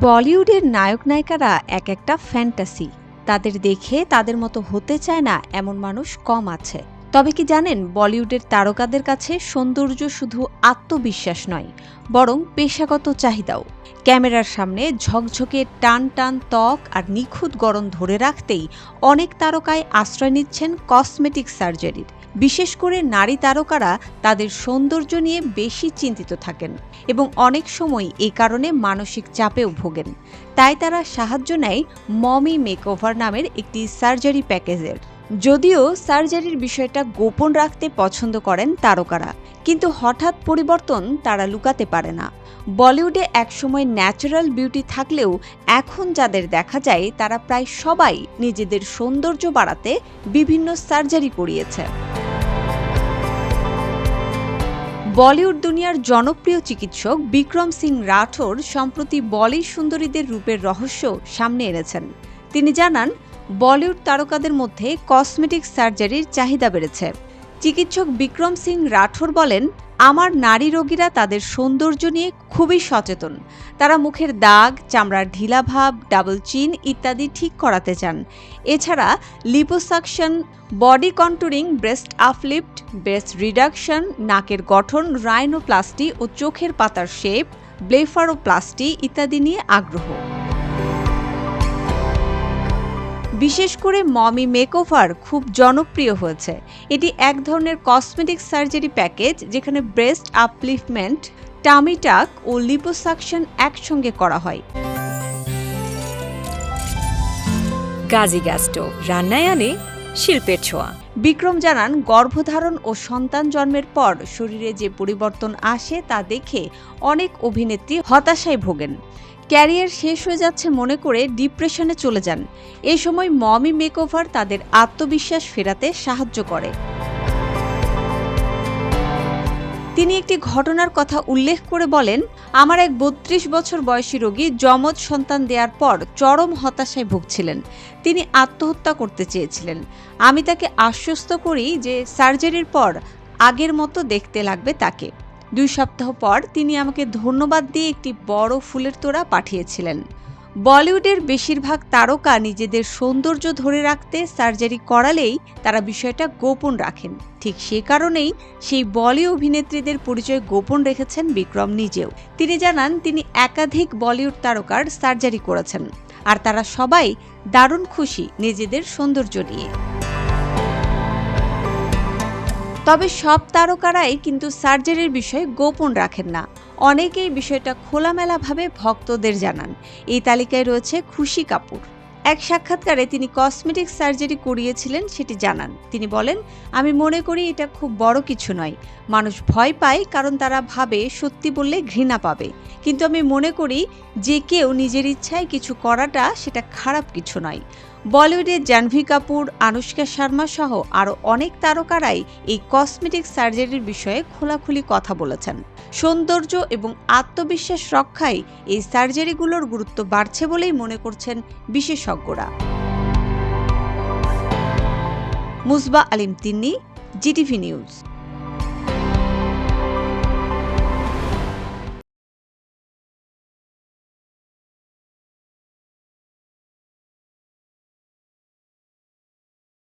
বলিউডের নায়ক নায়িকারা এক একটা ফ্যান্টাসি। তাদের দেখে তাদের মতো হতে চায় না এমন মানুষ কম আছে। তবে কি জানেন, বলিউডের তারকাদের কাছে সৌন্দর্য শুধু আত্মবিশ্বাস নয়, বরং পেশাগত চাহিদাও। ক্যামেরার সামনে ঝকঝকে টান টান ত্বক আর নিখুঁত গরম ধরে রাখতেই অনেক তারকায় আশ্রয় নিচ্ছেন কসমেটিক সার্জারির। বিশেষ করে নারী তারকারা তাদের সৌন্দর্য নিয়ে বেশি চিন্তিত থাকেন এবং অনেক সময় এই কারণে মানসিক চাপেও ভোগেন। তাই তারা সাহায্য নেয় মমি মেকওভার নামের একটি সার্জারি প্যাকেজের। যদিও সার্জারির বিষয়টা গোপন রাখতে পছন্দ করেন তারকারা কিন্তু হঠাৎ পরিবর্তন তারা লুকাতে পারে না। বলিউডে একসময় ন্যাচারাল বিউটি থাকলেও এখন যাদের দেখা যায়, তারা প্রায় সবাই নিজেদের সৌন্দর্য বাড়াতে বিভিন্ন সার্জারি করিয়েছে। বলিউড দুনিয়ার জনপ্রিয় চিকিৎসক বিক্রম সিং রাঠোর সম্প্রতি বলি সুন্দরীদের রূপের রহস্য সামনে এনেছেন। তিনি জানান, বলিউড তারকাদের মধ্যে কসমেটিক সার্জারির চাহিদা বেড়েছে। চিকিৎসক বিক্রম সিং রাঠোর বলেন, আমার নারী রোগীরা তাদের সৌন্দর্য নিয়ে খুবই সচেতন। তারা মুখের দাগ, চামড়ার ঢিলাভাব, ডাবল চিন ইত্যাদি ঠিক করাতে চান। এছাড়া liposuction, body contouring, breast uplift breast reduction, নাকের গঠন, রাইনোপ্লাস্টি ও চোখের পাতার শেপ, ব্লেফারোপ্লাস্টি ইত্যাদি নিয়ে আগ্রহ। বিশেষ করে মমি মেকওভার খুব জনপ্রিয় হয়েছে। এটি এক ধরনের কসমেটিক সার্জারি প্যাকেজ যেখানে ব্রেস্ট আপলিফমেন্ট টামিটাক ও লিপোসাকশন একসঙ্গে করা হয়। গাজী গ্যাস্টো রান্নায় আনে শিল্পের ছোঁয়া। বিক্রম জানান গর্ভধারণ ও সন্তান জন্মের পর শরীরে যে পরিবর্তন আসে তা দেখে অনেক অভিনেত্রী হতাশায় ভোগেন। ক্যারিয়ার শেষ হয়ে যাচ্ছে মনে করে ডিপ্রেশনে চলে যান। এ সময় মমি মেকওভার তাদের আত্মবিশ্বাস ফেরাতে সাহায্য করে। তিনি একটি ঘটনার কথা উল্লেখ করে বলেন, আমার এক বত্রিশ বছর বয়সী রোগী যমজ সন্তান দেওয়ার পর চরম হতাশায় ভুগছিলেন। তিনি আত্মহত্যা করতে চেয়েছিলেন। আমি তাকে আশ্বস্ত করি যে সার্জারির পর আগের মতো দেখতে লাগবে তাকে। দুই সপ্তাহ পর তিনি আমাকে ধন্যবাদ দিয়ে একটি বড় ফুলের তোড়া পাঠিয়েছিলেন। বলিউডের বেশিরভাগ তারকা নিজেদের সৌন্দর্য ধরে রাখতে সার্জারি করালেই তারা বিষয়টা গোপন রাখেন। ঠিক সে কারণেই সেই বলি অভিনেত্রীদের পরিচয় গোপন রেখেছেন বিক্রম নিজেও। তিনি জানান, তিনি একাধিক বলিউড তারকার সার্জারি করেছেন, আর তারা সবাই দারুণ খুশি নিজেদের সৌন্দর্য নিয়ে। তবে সব তারকারাই কিন্তু সার্জারির বিষয়ে গোপন রাখেন না। অনেকেই বিষয়টা খোলামেলাভাবে ভক্তদের জানান। এই তালিকায় রয়েছে খুশি কাপুর। এক সাক্ষাৎকারে তিনি কসমেটিক সার্জারি করিয়েছিলেন সেটি জানান। তিনি বলেন, আমি মনে করি এটা খুব বড় কিছু নয়। মানুষ ভয় পায় কারণ তারা ভাবে সত্যি বললে ঘৃণা পাবে। কিন্তু আমি মনে করি যে কেউ নিজের ইচ্ছায় কিছু করাটা সেটা খারাপ কিছু নয়। বলিউডের জাহ্নবী কাপুর, আনুষ্কা শর্মা সহ আরও অনেক তারকারাই এই কসমেটিক সার্জারির বিষয়ে খোলাখুলি কথা বলেছেন। সৌন্দর্য এবং আত্মবিশ্বাস রক্ষায় এই সার্জারিগুলোর গুরুত্ব বাড়ছে বলেই মনে করছেন বিশেষজ্ঞরা। Musba Alim Tinni, G T V news.